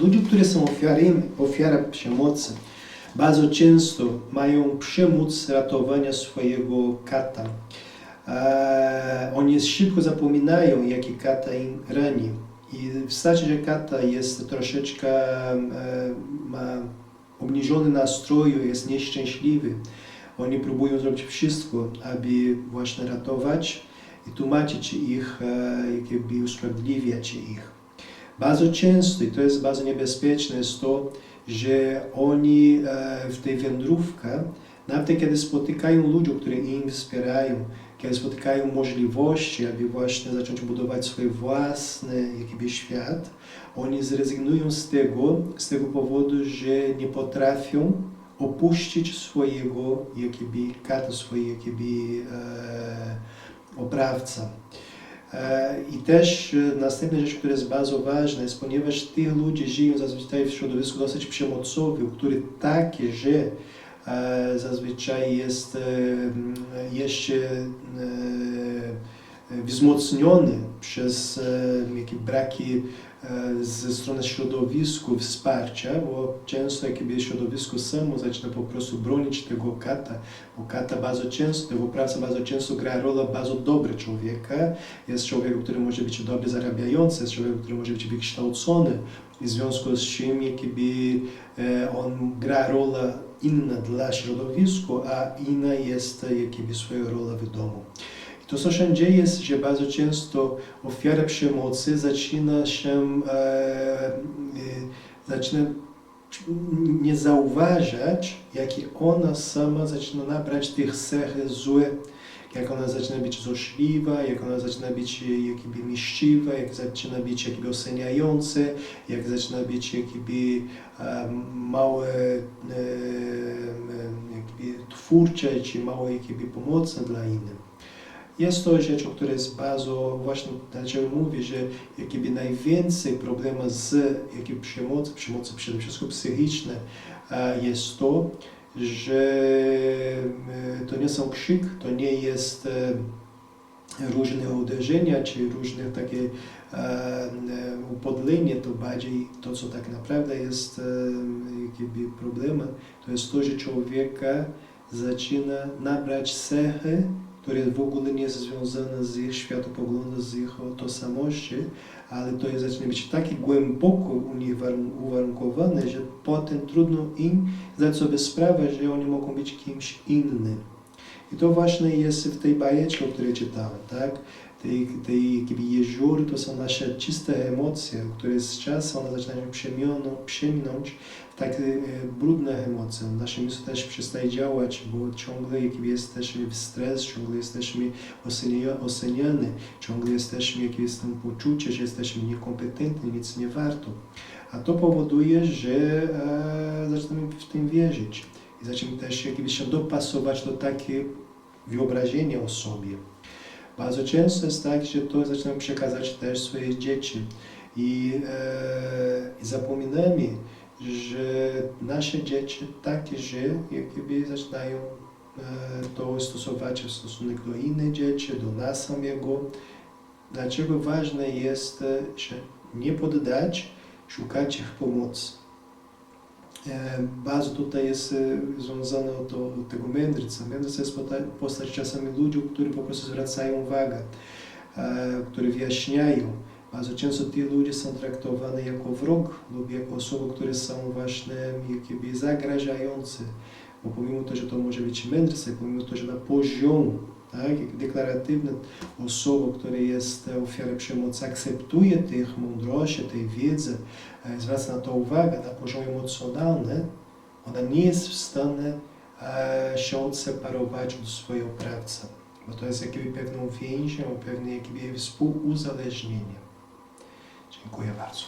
Ludzie, którzy są ofiarami, ofiara przemocy, bardzo często mają przemóc ratowania swojego kata. E, oni szybko zapominają, jaki kata im rani. I wystarczy, że kata jest troszeczkę, e, ma obniżony nastrój, jest nieszczęśliwy. Oni próbują zrobić wszystko, aby właśnie ratować i tłumaczyć ich, e, jakby usprawiedliwiać ich. Bardzo często, i to jest bardzo niebezpieczne, jest to, że oni e, w tej wędrówce, nawet kiedy spotykają ludzi, którzy im wspierają, kiedy spotykają możliwości, aby właśnie zacząć budować swój własny jakiś świat, oni zrezygnują z tego, z tego powodu, że nie potrafią opuścić swojego jakiby kata, swojego jakiby e, oprawca. E, I też e, następna rzecz, która jest bardzo ważna, jest ponieważ tych ludzi żyją zazwyczaj w środowisku dosyć przemocowym, który takie, że e, zazwyczaj jest jeszcze wzmocniony przez e, jakieś braki e, ze strony środowiska, wsparcia, bo często jakby środowisko samo zaczyna po prostu bronić tego kata, bo kata bardzo często, tego praca bardzo często gra rolę bardzo dobrego człowieka, jest człowiekiem, który może być dobrze zarabiający, jest człowiekiem, który może być wykształcony w związku z czym jakby e, on gra rolę inna dla środowiska, a inna jest e, jakby swoja rola w domu. To, co się dzieje, jest, że bardzo często ofiara przemocy zaczyna się, e, e, zaczyna nie zauważać, jakie ona sama zaczyna nabrać tych cech złe, jak ona zaczyna być złośliwa, jak ona zaczyna być e, jakby miściwa, jak zaczyna być jakby oceniająca, jak zaczyna być jakby e, małe e, jakby twórcze, czy mało jakby pomocne dla innych. Jest to rzecz, o której jest bardzo, właśnie dlaczego mówię, że jakby najwięcej problemów z jakby przemocy, przemocy przede wszystkim psychicznej, e, jest to, że e, to nie są krzyk, to nie jest e, różne uderzenia, czy różne takie upodlenie, to bardziej to, co tak naprawdę jest e, problemem, to jest to, że człowieka zaczyna nabrać cechy, które w ogóle nie jest związane z ich światopoglądem, z ich tożsamością, ale to jest, zaczyna być tak głęboko u nich warun- uwarunkowane, że potem trudno im zdać sobie sprawę, że oni mogą być kimś innym. I to właśnie jest w tej bajeczce, o której czytałem, tak? Tej, tej jakby jezior to są nasze czyste emocje, które z czasem zaczynają przemionu- przeminąć w takie brudne emocje. Nasze mysł też przestaje działać, bo ciągle jakby jesteśmy w stres, ciągle jesteśmy ocenia- oceniani, ciągle jesteśmy, jakby jest poczucie, że jesteśmy niekompetentni, nic nie warto. A to powoduje, że e, zaczynamy w tym wierzyć i zaczynamy też jakby się dopasować do takiego wyobrażenia o sobie. Bardzo często jest tak, że to zaczynamy przekazać też swoje dzieci i, e, zapominamy, że nasze dzieci takie, że jakby zaczynają e, to stosować w stosunek do innych dzieci, do nas samego. Dlaczego ważne jest, że nie poddać, szukać ich pomocy. E, Bardzo tutaj jest e, związane do tego mędrca. Mędrca jest postać czasami ludzi, którzy po prostu zwracają uwagę, e, którzy wyjaśniają. Bardzo często ci ludzie są traktowani jako wróg lub jako osoby, które są właśnie jakby zagrażające. Bo pomimo to, że to może być mędrca, pomimo to, że na poziomie tak, jak deklaratywny osoba, która jest ofiarą przemocy, akceptuje tych mądrości, tej wiedzy, e, zwraca na to uwagę na poziomie emocjonalnym, ona nie jest w stanie e, się odseparować od swojego oprawcy, bo to jest jakby pewną więzią, pewne jakby współuzależnienie. Dziękuję bardzo.